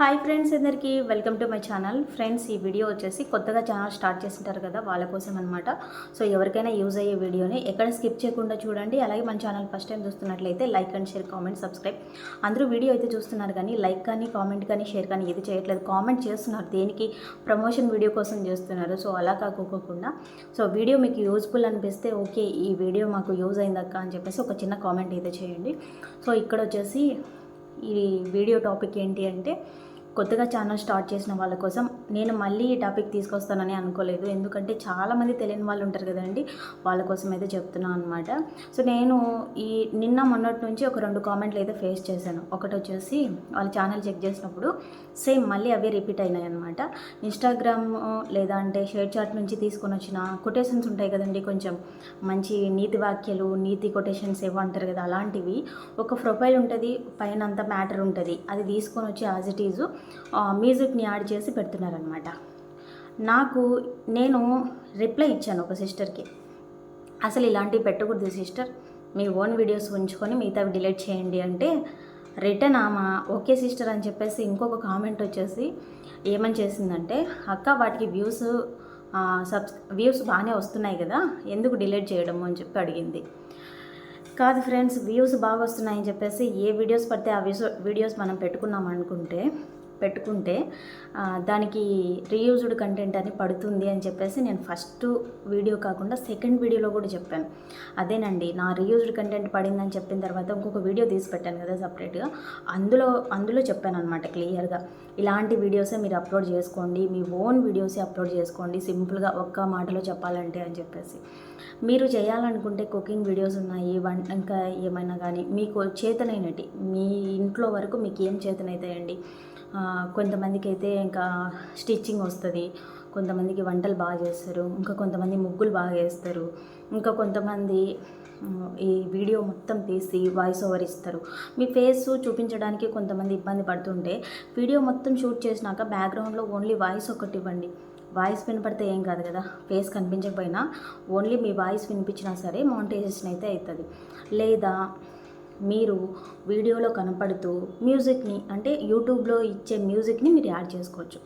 Hi friends అందరికీ welcome to my channel. Friends ఈ video వచ్చేసి కొత్తగా ఛానల్ స్టార్ట్ చేసింటారు కదా వాళ్ళ కోసం అనమాట సో ఎవరికైనా యూజ్ అయ్యే వీడియోని ఎక్కడ స్కిప్ చేయకుండా చూడండి. అలాగే మన ఛానల్ ఫస్ట్ టైం చూస్తున్నట్లయితే like and share comment subscribe. అందరూ వీడియో అయితే చూస్తున్నారు కానీ లైక్ కానీ కామెంట్ కానీ షేర్ కానీ ఏది చేయట్లేదు. కామెంట్ చేస్తున్నారు దేనికి? ప్రమోషన్ వీడియో కోసం చేస్తున్నారు. సో అలా కాకోకుండా సో వీడియో మీకు యూజ్ఫుల్ అనిపిస్తే ఓకే ఈ వీడియో మాకు యూజ్ అయిందక్క అని చెప్పేసి ఒక చిన్న కామెంట్ అయితే చేయండి. సో ఇక్కడ వచ్చేసి ఈ వీడియో టాపిక్ ఏంటి అంటే కొత్తగా ఛానల్ స్టార్ట్ చేసిన వాళ్ళ కోసం నేను మళ్ళీ ఈ టాపిక్ తీసుకొస్తానని అనుకోలేదు. ఎందుకంటే చాలామంది తెలియని వాళ్ళు ఉంటారు కదండి. వాళ్ళ కోసం అయితే చెప్తున్నాను అనమాట సో నేను ఈ నిన్న మొన్నటి నుంచి ఒక రెండు కామెంట్లు అయితే ఫేస్ చేశాను. ఒకటి వచ్చేసి వాళ్ళ ఛానల్ చెక్ చేసినప్పుడు సేమ్ మళ్ళీ అవే రిపీట్ అయినాయి అనమాట ఇన్స్టాగ్రామ్ లేదా అంటే షేర్ చాట్ నుంచి తీసుకొని వచ్చిన కొటేషన్స్ ఉంటాయి కదండి కొంచెం. మంచి నీతి వాక్యాలు నీతి కొటేషన్స్ ఏవో అంటారు కదా అలాంటివి. ఒక ప్రొఫైల్ ఉంటుంది పైన అంత మ్యాటర్ ఉంటుంది. అది తీసుకొని వచ్చి యాజ్ ఇట్ ఈజు మ్యూజిక్ని యాడ్ చేసి పెడుతున్నారనమాట నాకు నేను రిప్లై ఇచ్చాను ఒక సిస్టర్కి. అసలు ఇలాంటివి పెట్టకూడదు సిస్టర్. మీ ఓన్ వీడియోస్ ఉంచుకొని మిగతావి డిలీట్ చేయండి అంటే రిటర్న్ ఆమె ఓకే సిస్టర్ అని చెప్పేసి ఇంకొక కామెంట్ వచ్చేసి ఏమని చేసిందంటే అక్క వాటికి వ్యూస్ సబ్స్ వ్యూస్ బాగానే వస్తున్నాయి కదా ఎందుకు డిలీట్ చేయడము అని చెప్పి అడిగింది. కాదు ఫ్రెండ్స్ వ్యూస్ బాగా వస్తున్నాయని చెప్పేసి ఏ వీడియోస్ పడితే ఆ వ్యూస్ వీడియోస్ మనం పెట్టుకున్నాం అనుకుంటే పెట్టుకుంటే దానికి రీయూజ్డ్ కంటెంట్ అని పడుతుంది అని చెప్పేసి నేను ఫస్ట్ వీడియో కాకుండా సెకండ్ వీడియోలో కూడా చెప్పాను. అదేనండి నా రీయూజ్డ్ కంటెంట్ పడిందని చెప్పిన తర్వాత ఇంకొక వీడియో తీసి పెట్టాను కదా సపరేట్గా. అందులో అందులో చెప్పాను అనమాట క్లియర్గా. ఇలాంటి వీడియోసే మీరు అప్లోడ్ చేసుకోండి మీ ఓన్ వీడియోసే అప్లోడ్ చేసుకోండి సింపుల్గా ఒక్క మాటలో చెప్పాలంటే అని చెప్పేసి. మీరు చేయాలనుకుంటే కుకింగ్ వీడియోస్ ఉన్నాయి వన్ ఇంకా ఏమైనా కానీ మీకు చేతనైనటి మీ ఇంట్లో వరకు మీకు ఏం చేతనైతాయండి? కొంతమందికి అయితే ఇంకా స్టిచ్చింగ్ వస్తుంది కొంతమందికి వంటలు బాగా చేస్తారు ఇంకా కొంతమంది ముగ్గులు బాగా వేస్తారు ఇంకా కొంతమంది ఈ వీడియో మొత్తం తీసి వాయిస్ ఓవర్ ఇస్తారు. మీ ఫేస్ చూపించడానికి కొంతమంది ఇబ్బంది పడుతుంటే వీడియో మొత్తం షూట్ చేసినాక బ్యాక్గ్రౌండ్లో ఓన్లీ వాయిస్ ఒకటి ఇవ్వండి. వాయిస్ వినపడితే ఏం కాదు కదా ఫేస్ కనిపించకపోయినా ఓన్లీ మీ వాయిస్ వినిపించినా సరే మౌంటైజేషన్ అయితే అవుతుంది లేదా మీరు వీడియోలో కనపడుతూ మ్యూజిక్ని అంటే యూట్యూబ్లో ఇచ్చే మ్యూజిక్ని మీరు యాడ్ చేసుకోవచ్చు.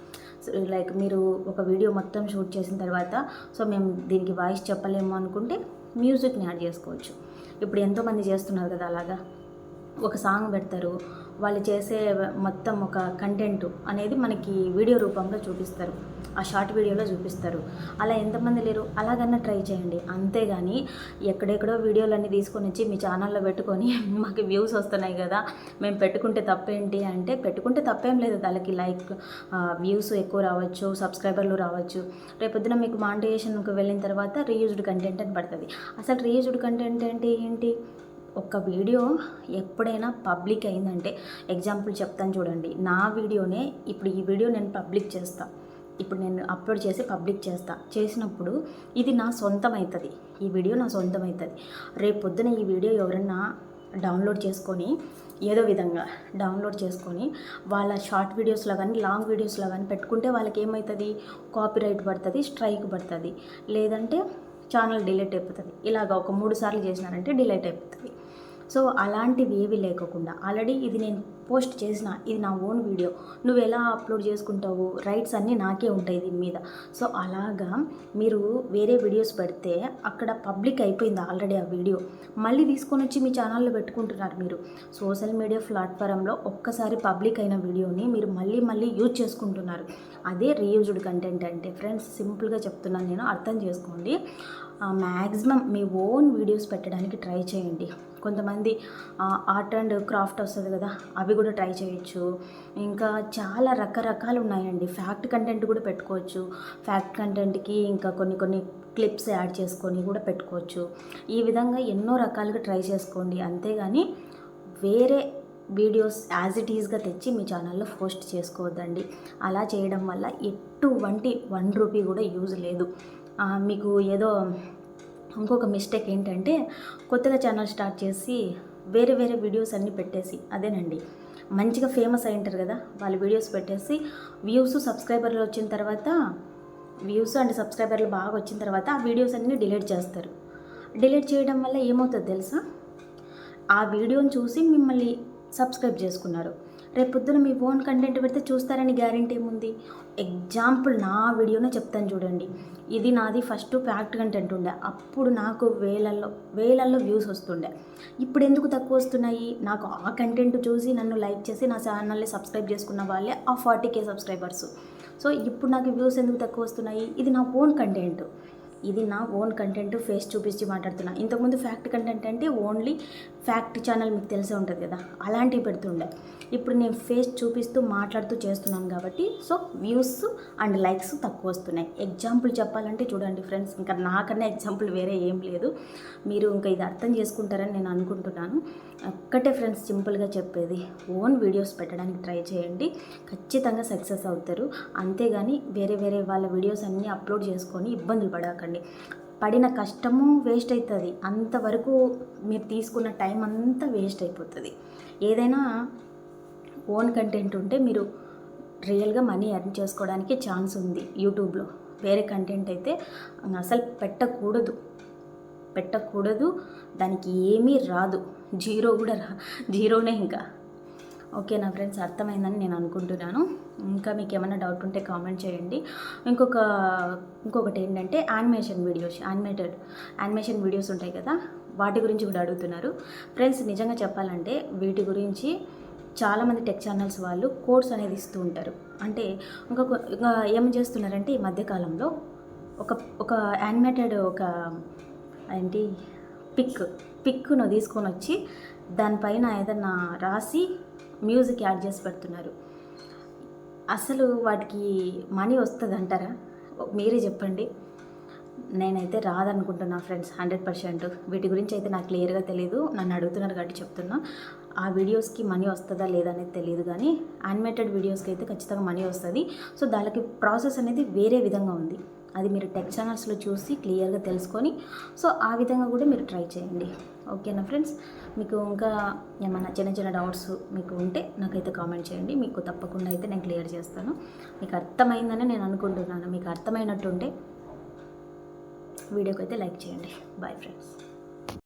సో లైక్ మీరు ఒక వీడియో మొత్తం షూట్ చేసిన తర్వాత సో మేము దీనికి వాయిస్ చెప్పలేము అనుకుంటే మ్యూజిక్ని యాడ్ చేసుకోవచ్చు. ఇప్పుడు ఎంతోమంది చేస్తున్నారు కదా అలాగా. ఒక సాంగ్ పెడతారు వాళ్ళు చేసే మొత్తం ఒక కంటెంట్ అనేది మనకి వీడియో రూపంలో చూపిస్తారు. ఆ షార్ట్ వీడియోలో చూపిస్తారు. అలా ఎంతమంది లేరు? అలాగన్నా ట్రై చేయండి. అంతేగాని ఎక్కడెక్కడో వీడియోలన్నీ తీసుకొని వచ్చి మీ ఛానల్లో పెట్టుకొని మాకు వ్యూస్ వస్తున్నాయి కదా మేము పెట్టుకుంటే తప్పేంటి అంటే పెట్టుకుంటే తప్పేం లేదు దానికి లైక్ వ్యూస్ ఎక్కువ రావచ్చు సబ్స్క్రైబర్లు రావచ్చు. రేపొద్దున మీకు మానిటైజేషన్కి వెళ్ళిన తర్వాత రీయూజ్డ్ కంటెంట్ అని పడుతుంది. అసలు రీయూజ్డ్ కంటెంట్ అంటే ఏంటి? ఒక వీడియో ఎప్పుడైనా పబ్లిక్ అయిందంటే ఎగ్జాంపుల్ చెప్తాను చూడండి. నా వీడియోనే ఇప్పుడు ఈ వీడియో నేను పబ్లిక్ చేస్తాను ఇప్పుడు నేను అప్లోడ్ చేసి పబ్లిక్ చేస్తా. చేసినప్పుడు ఇది నా సొంతం అవుతుంది ఈ వీడియో నా సొంతం అవుతుంది రేపు పొద్దున ఈ వీడియో ఎవరన్నా డౌన్లోడ్ చేసుకొని ఏదో విధంగా డౌన్లోడ్ చేసుకొని వాళ్ళ షార్ట్ వీడియోస్లో కానీ లాంగ్ వీడియోస్లో కానీ పెట్టుకుంటే వాళ్ళకి ఏమవుతుంది కాపీరైట్ పడుతుంది స్ట్రైక్ పడుతుంది. లేదంటే ఛానల్ డిలీట్ అయిపోతుంది. ఇలాగ ఒక మూడు సార్లు చేసినారంటే డిలీట్ అయిపోతుంది. సో అలాంటివి ఏవి లేకోకుండా ఆల్రెడీ ఇది నేను పోస్ట్ చేసిన ఇది నా ఓన్ వీడియో నువ్వు ఎలా అప్లోడ్ చేసుకుంటావు రైట్స్ అన్నీ నాకే ఉంటాయి దీని మీద. సో అలాగా మీరు వేరే వీడియోస్ పెడితే అక్కడ పబ్లిక్ అయిపోయింది ఆల్రెడీ ఆ వీడియో. మళ్ళీ తీసుకొని వచ్చి మీ ఛానల్లో పెట్టుకుంటున్నారు మీరు. సోషల్ మీడియా ప్లాట్ఫారంలో ఒక్కసారి పబ్లిక్ అయిన వీడియోని మీరు మళ్ళీ మళ్ళీ యూజ్ చేసుకుంటున్నారు. అదే రీయూజ్డ్ కంటెంట్ అంటే ఫ్రెండ్స్ సింపుల్గా చెప్తున్నాను నేను అర్థం చేసుకోండి. మ్యాక్సిమం మీ ఓన్ వీడియోస్ పెట్టడానికి ట్రై చేయండి. కొంతమంది ఆర్ట్ అండ్ క్రాఫ్ట్ వస్తుంది కదా అవి కూడా ట్రై చేయొచ్చు. ఇంకా చాలా రకరకాలు ఉన్నాయండి. ఫ్యాక్ట్ కంటెంట్ కూడా పెట్టుకోవచ్చు. ఫ్యాక్ట్ కంటెంట్కి ఇంకా కొన్ని కొన్ని క్లిప్స్ యాడ్ చేసుకొని కూడా పెట్టుకోవచ్చు. ఈ విధంగా ఎన్నో రకాలుగా ట్రై చేసుకోండి. అంతేగాని వేరే వీడియోస్ యాజ్ ఇట్ ఈజ్గా తెచ్చి మీ ఛానల్లో పోస్ట్ చేసుకోవద్దండి. అలా చేయడం వల్ల ఎటువంటి వన్ రూపీ కూడా యూజ్ లేదు. మీకు ఏదో ఇంకొక మిస్టేక్ ఏంటంటే కొత్తగా ఛానల్ స్టార్ట్ చేసి వేరే వేరే వీడియోస్ అన్నీ పెట్టేసి అదేనండి. మంచిగా ఫేమస్ అయి ఉంటారు కదా వాళ్ళ వీడియోస్ పెట్టేసి వ్యూస్ సబ్స్క్రైబర్లు వచ్చిన తర్వాత వ్యూస్ అండ్ సబ్స్క్రైబర్లు బాగా వచ్చిన తర్వాత ఆ వీడియోస్ అన్నీ డిలీట్ చేస్తారు. డిలీట్ చేయడం వల్ల ఏమవుతుంది తెలుసా? ఆ వీడియోని చూసి మిమ్మల్ని సబ్స్క్రైబ్ చేసుకున్నారు. రేపొద్దున మీ ఓన్ కంటెంట్ పెడితే చూస్తారని గ్యారంటీ ఏముంది? ఎగ్జాంపుల్ నా వీడియోనే చెప్తాను చూడండి. ఇది నాది ఫస్ట్ ఫ్యాక్ట్ కంటెంట్ ఉండే. అప్పుడు నాకు వేలల్లో వేలల్లో వ్యూస్ వస్తుండే. ఇప్పుడు ఎందుకు తక్కువ వస్తున్నాయి? నాకు ఆ కంటెంట్ చూసి నన్ను లైక్ చేసి నా ఛానల్ని సబ్స్క్రైబ్ చేసుకున్న వాళ్ళే ఆ ఫార్టీ కే సబ్స్క్రైబర్స్. సో ఇప్పుడు నాకు వ్యూస్ ఎందుకు తక్కువ వస్తున్నాయి? ఇది నా ఓన్ కంటెంట్. ఇది నా ఓన్ కంటెంట్ ఫేస్ చూపించి మాట్లాడుతున్నా. ఇంతకుముందు ఫ్యాక్ట్ కంటెంట్ అంటే ఓన్లీ ఫ్యాక్ట్ ఛానల్ మీకు తెలిసే ఉంటుంది కదా అలాంటివి పెడుతుండే. ఇప్పుడు నేను ఫేస్ చూపిస్తూ మాట్లాడుతూ చేస్తున్నాను కాబట్టి సో వ్యూస్ అండ్ లైక్స్ తక్కువ వస్తున్నాయి. ఎగ్జాంపుల్ చెప్పాలంటే చూడండి ఫ్రెండ్స్ ఇంకా నాకన్నా ఎగ్జాంపుల్ వేరే ఏం లేదు. మీరు ఇంకా ఇది అర్థం చేసుకుంటారని నేను అనుకుంటున్నాను. ఒక్కటే ఫ్రెండ్స్ సింపుల్గా చెప్పేది ఓన్ వీడియోస్ పెట్టడానికి ట్రై చేయండి. ఖచ్చితంగా సక్సెస్ అవుతారు. అంతేగాని వేరే వేరే వాళ్ళ వీడియోస్ అన్నీ అప్లోడ్ చేసుకొని ఇబ్బందులు పడకండి. పడిన కష్టము వేస్ట్ అవుతుంది అంతవరకు మీరు తీసుకున్న టైం అంతా వేస్ట్ అయిపోతుంది. ఏదైనా ఓన్ కంటెంట్ ఉంటే మీరు రియల్గా మనీ ఎర్న్ చేసుకోవడానికి ఛాన్స్ ఉంది యూట్యూబ్లో. వేరే కంటెంట్ అయితే అసలు పెట్టకూడదు. పెట్టకూడదు. దానికి ఏమీ రాదు. జీరో కూడా రా జీరోనే ఇంకా. ఓకే నా ఫ్రెండ్స్ అర్థమైందని నేను అనుకుంటున్నాను. ఇంకా మీకు ఏమైనా డౌట్ ఉంటే కామెంట్ చేయండి. ఇంకొక ఇంకొకటి ఏంటంటే animation videos animated animation videos ఉంటాయి కదా వాటి గురించి కూడా అడుగుతున్నారు. ఫ్రెండ్స్ నిజంగా చెప్పాలంటే వీటి గురించి చాలామంది టెక్ ఛానల్స్ వాళ్ళు కోడ్స్ అనేది ఇస్తూ ఉంటారు. అంటే ఇంకొక ఇంకా ఏం చేస్తున్నారంటే ఈ మధ్యకాలంలో ఒక ఒక యానిమేటెడ్ ఒక ఏంటి పిక్ పిక్ను తీసుకొని వచ్చి దానిపైన ఏదన్నా రాసి మ్యూజిక్ యాడ్ చేసి పెడుతున్నారు. అసలు వాటికి మనీ వస్తుంది అంటారా మీరే చెప్పండి. నేనైతే రాదనుకుంటున్నా ఫ్రెండ్స్ హండ్రెడ్ పర్సెంట్. వీటి గురించి అయితే నాకు క్లియర్గా తెలియదు నన్ను అడుగుతున్నారు కాబట్టి చెప్తున్నా. ఆ వీడియోస్కి మనీ వస్తుందా లేదా అనేది తెలియదు కానీ యానిమేటెడ్ వీడియోస్కి అయితే ఖచ్చితంగా మనీ వస్తుంది. సో దానికి ప్రాసెస్ అనేది వేరే విధంగా ఉంది. అది మీరు టెక్ ఛానల్స్లో చూసి క్లియర్గా తెలుసుకొని సో ఆ విధంగా కూడా మీరు ట్రై చేయండి. ఓకేనా ఫ్రెండ్స్? మీకు ఇంకా ఏమైనా చిన్న చిన్న డౌట్స్ మీకు ఉంటే నాకైతే కామెంట్ చేయండి. మీకు తప్పకుండా అయితే నేను క్లియర్ చేస్తాను. మీకు అర్థమైందని నేను అనుకుంటున్నాను. మీకు అర్థమైనట్టుంటే వీడియోకి అయితే లైక్ చేయండి. Bye friends